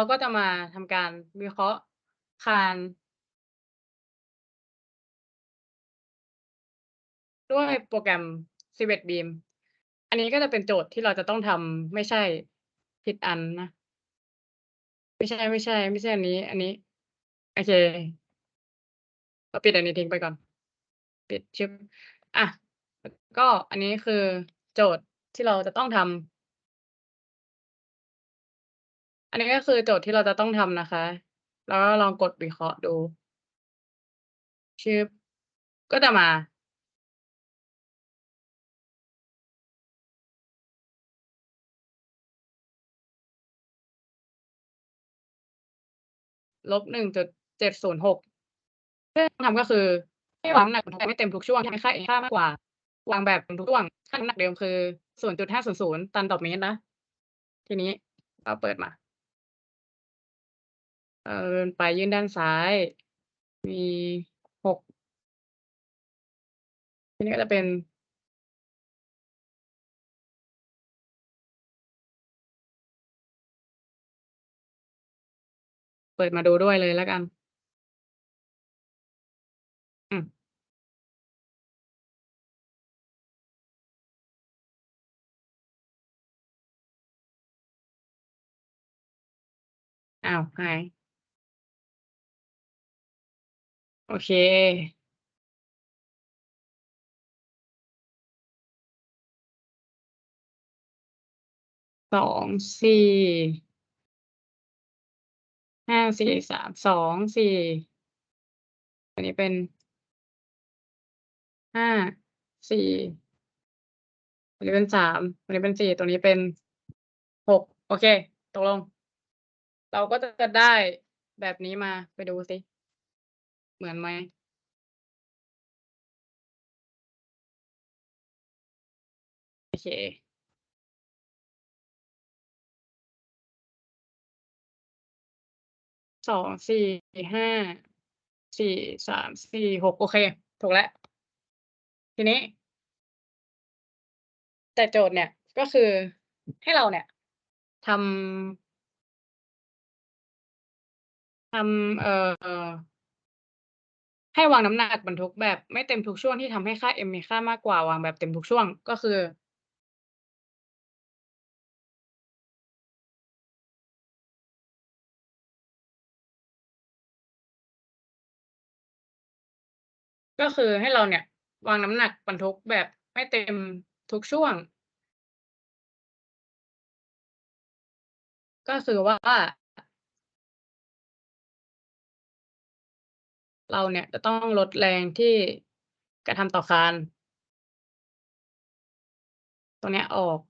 เราก็จะมาทำการวิเคราะห์คานด้วยโปรแกรม Civet Beam อันนี้ก็จะเป็นโจทย์ที่เราจะต้องทำไม่ใช่ผิดอันนะ ไม่ใช่ๆไม่ใช่อันนี้ อันนี้ โอเคเราปิดอันนี้ทิ้งไปก่อน ปิดชึบอะก็อันนี้คือโจทย์ที่เราจะต้องทำ อันนี้ก็คือโจทย์ที่เราจะต้องทำนะคะ แล้วลองกดวิเคราะห์ดูชึบก็จะมา -1.706 ซึ่งจุดเจ็ดศูนย์หกที่ทำก็คือให้วางหนักไม่เต็มทุกช่วงให้ค่า A ค่ามากกว่า วางแบบเต็มทุกช่วงค่าน้ำหนักเดิมคือ0.500ตันต่อเมตรนะ ทีนี้เราเปิดมา เอ่อเดินไปยื่นด้านซ้าย มี6ทีนี้ก็จะเป็นเปิดมาดูด้วยเลยแล้วกัน อืม อ้าวหาย โอเค2 4 5 4 3 2 4อันนี้เป็น5 4อันนี้เป็น3อันนี้เป็น4ตรงนี้เป็น6โอเค ตกลง เราก็จะได้แบบนี้มาไปดูสิ เหมือนไหม?โอเค2 4 5 4 3 4 6โอเค ถูกแล้ว ทีนี้ แต่โจทย์เนี่ยก็คือให้เราเนี่ยทำทำเอ่อ ให้วางน้ำหนักบรรทุกแบบไม่เต็มทุกช่วงที่ทำให้ค่า M มีค่ามากกว่าวางแบบเต็มทุกช่วง ก็คือ ก็คือให้เราเนี่ย วางน้ำหนักบรรทุกแบบไม่เต็มทุกช่วง ก็คือว่า เราเนี่ยจะต้องลดแรงที่กระทำต่อคานตรงเนี้ยออก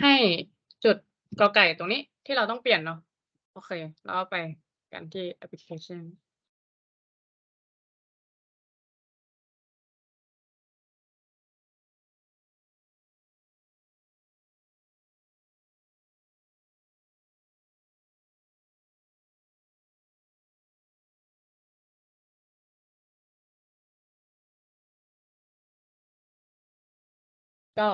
ให้จุดกอไก่ตรงนี้ที่เราต้องเปลี่ยนเนาะโอเคแล้วก็ไปกันที่แอปพลิเคชัน ก็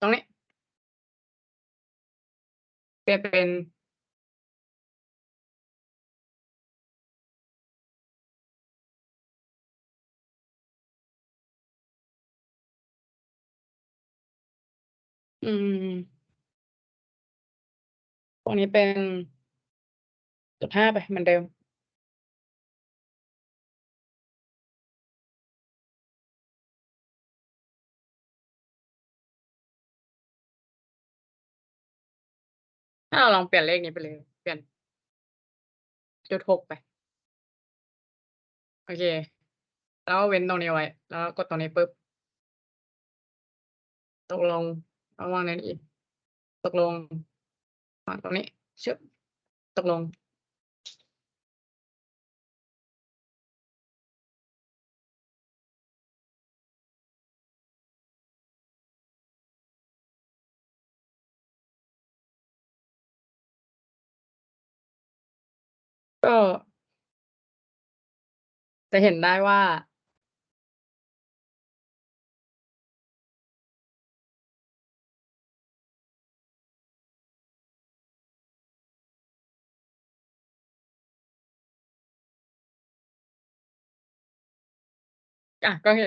ตรงนี้เปลี่ยนเป็นอืม ตรงนี้เป็น0.5ไปเหมือนเดิมถ้าเราลองเปลี่ยนเลขนี้ไปเลย เปลี่ยน0.6ไป โอเค แล้วเว้นตรงนี้ไว้ แล้วกดตรงนี้ปุ๊บ ตกลงแล้ววางในนี้อีก ตกลงาตรงนี้ชึบตกลง ก็ จะเห็นได้ว่า อะก็โอเค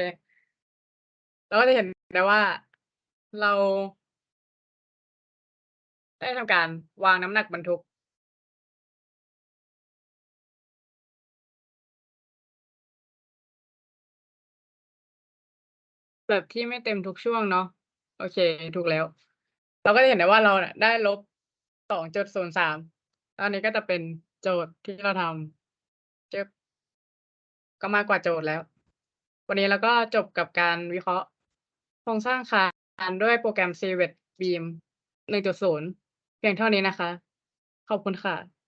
เราก็จะเห็นได้ว่าเรา ได้ทำการวางน้ำหนักบรรทุก แบบที่ไม่เต็มทุกช่วงเนาะโอเค ถูกแล้ว เราก็จะเห็นได้ว่าเราน่ะได้ลบ2.03แล้วอันนี้ก็จะเป็นโจทย์ที่เราทำเจึ๊บก็มากกว่าโจทย์แล้ว วันนี้เราก็จบกับการวิเคราะห์โครงสร้างคานด้วยโปรแกรม Cvet Beam 1.0 เพียงเท่านี้นะคะ ขอบคุณค่ะ